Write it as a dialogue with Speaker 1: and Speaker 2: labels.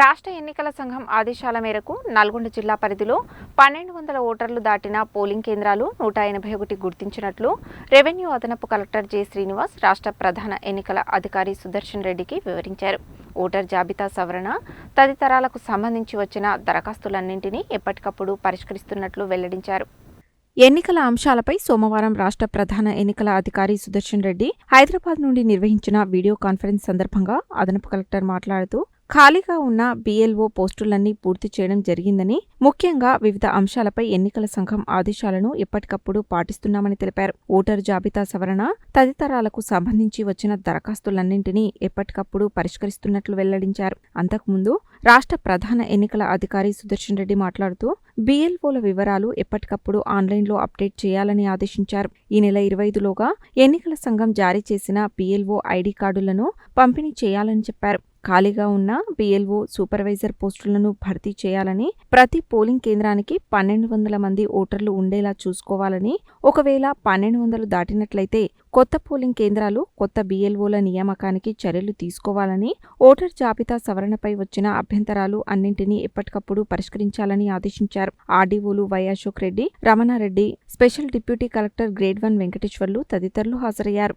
Speaker 1: రాష్ట్ర ఎన్నికల సంఘం ఆదేశాల మేరకు నల్గొండ జిల్లా పరిధిలో పన్నెండు వందల ఓటర్లు దాటిన పోలింగ్ కేంద్రాలు నూట ఎనభై ఒకటి గుర్తించినట్లు రెవెన్యూ అదనపు కలెక్టర్ జె శ్రీనివాస్ రాష్ట్ర ప్రధాన ఎన్నికల అధికారి సుదర్శన్ రెడ్డికి వివరించారు. ఓటర్ జాబితా సవరణ తదితరాలకు సంబంధించి వచ్చిన దరఖాస్తులన్నింటినీ ఎప్పటికప్పుడు పరిష్కరిస్తున్నట్లు వెల్లడించారు. ఎన్నికల అంశాలపై సోమవారం రాష్ట్ర ప్రధాన ఎన్నికల అధికారి సుదర్శన్ రెడ్డి హైదరాబాద్ నుండి నిర్వహించిన వీడియో కాన్ఫరెన్స్ సందర్భంగా అదనపు కలెక్టర్ మాట్లాడుతూ ఖాళీగా ఉన్న బీఎల్ఓ పోస్టులన్నీ పూర్తి చేయడం జరిగిందని ముఖ్యంగా వివిధ అంశాలపై ఎన్నికల సంఘం ఆదేశాలను ఎప్పటికప్పుడు పాటిస్తున్నామని తెలిపారు. ఓటర్ జాబితా సవరణ తదితరాలకు సంబంధించి వచ్చిన దరఖాస్తులన్నింటినీ ఎప్పటికప్పుడు పరిష్కరిస్తున్నట్లు వెల్లడించారు. అంతకుముందు రాష్ట్ర ప్రధాన ఎన్నికల అధికారి సుదర్శన్ రెడ్డి మాట్లాడుతూ బీఎల్ఓల వివరాలు ఎప్పటికప్పుడు ఆన్లైన్లో అప్డేట్ చేయాలని ఆదేశించారు. ఈ నెల ఇరవై ఐదులోగా ఎన్నికల సంఘం జారీ చేసిన బీఎల్ఓ ఐడి కార్డులను పంపిణీ చేయాలని చెప్పారు. ఖాళీగా ఉన్న బీఎల్ఓ సూపర్వైజర్ పోస్టులను భర్తీ చేయాలని ప్రతి పోలింగ్ కేంద్రానికి పన్నెండు వందల మంది ఓటర్లు ఉండేలా చూసుకోవాలని ఒకవేళ పన్నెండు వందలు దాటినట్లయితే కొత్త పోలింగ్ కేంద్రాలు కొత్త బీఎల్ఓల నియామకానికి చర్యలు తీసుకోవాలని ఓటర్ జాబితా సవరణపై వచ్చిన అభ్యంతరాలు అన్నింటినీ ఎప్పటికప్పుడు పరిష్కరించాలని ఆదేశించారు. ఆర్డీఓలు Y Ashok Reddy Ramanareddy special deputy collector grade one Venkateswarlu తదితరులు హాజరయ్యారు